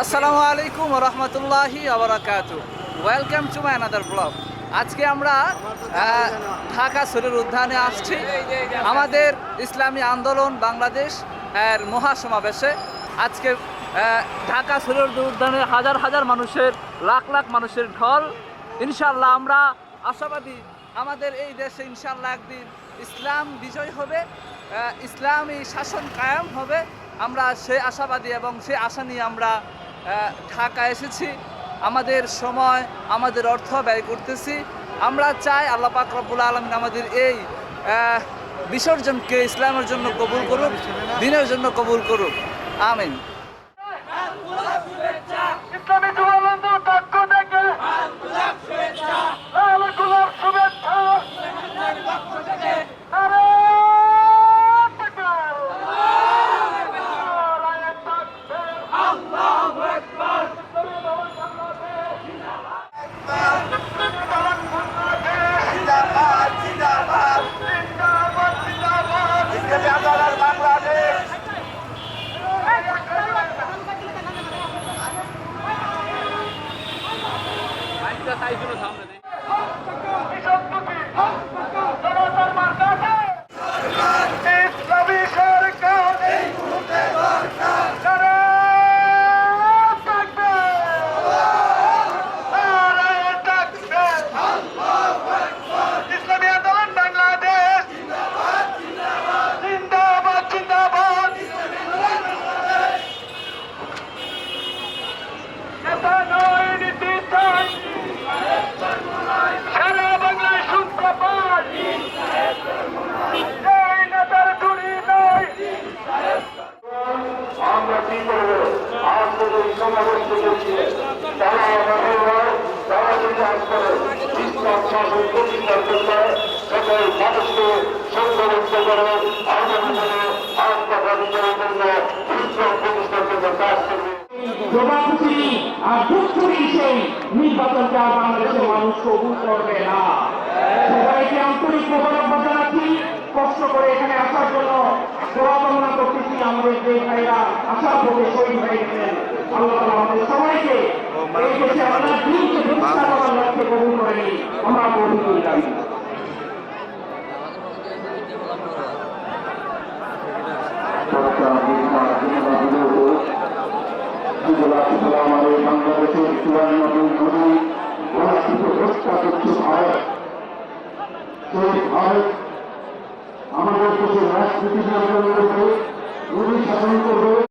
আসসালামু আলাইকুম রহমতুল্লাহি আবরাকাত welcome to my another blog আজকে আমরা ঢাকা শরীর উদ্যানে আসছি। আমাদের ইসলামী আন্দোলন বাংলাদেশ, এর মহাসমাবেশে। আজকে ঢাকা শরীর উদ্যানে হাজার হাজার মানুষের, লাখ লাখ মানুষের ঢল। ইনশাল্লাহ আমরা আশাবাদী, আমাদের এই দেশে ইনশাল্লাহ একদিন ইসলাম বিজয় হবে ইসলামী শাসন কায়েম হবে। আমরা সেই আশাবাদী এবং সেই আশা নিয়ে আমরা ঢাকা এসেছি। আমাদের সময়, আমাদের অর্থ ব্যয় করতেছি। আমরা চাই আল্লাহ পাক রব্বুল আলমিন আমাদের এই বিসর্জনকে ইসলামের জন্য কবুল করুক, দিনের জন্য কবুল করুক। আমিন। 这ゃあ、台風のタ。কি করব আজকে এই সমাবেশ করেছি আজ সবাইকে আন্তরিক জানাচ্ছি। কষ্ট করে এখানে আসার জন্য দোয়া কামনা করতেছি আমাদের যে ভাইরা আসার পথে শহীদ হয়ে গেছেন আল্লাহ আমাদের সবাইকে এই দেশে আল্লাহ করি দেশের রাজনীতি নিয়ন্ত্রণ করবে নদী শাসন করবে